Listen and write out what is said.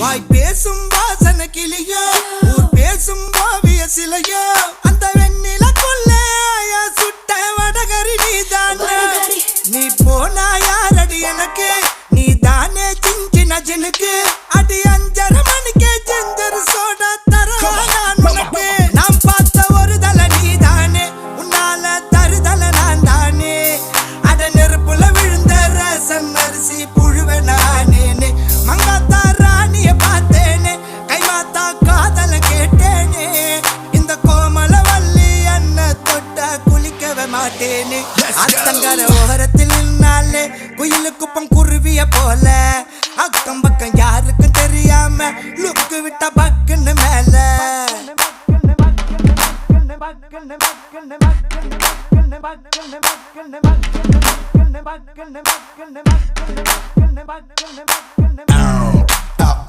வாய் பேசும் வாசன கிளியோ ஊர் பேசும் ஓவிய சிலையோ அந்த வெண்ணில கொள்ள சுட்ட வடகரி நீதானே. நீ போனா யாரடி எனக்கு? நீ தானே சிஞ்சின ஜினுக்கு. குளிக்கவே மாட்டேனே அத்தங்கர ஓரத்தில் நின்னாலே குயிலு குப்பம் குருவிய போல. அக்கம் பக்கம் யாருக்கும் தெரியாம லுக்கு விட்ட பக்குன்னு மேல.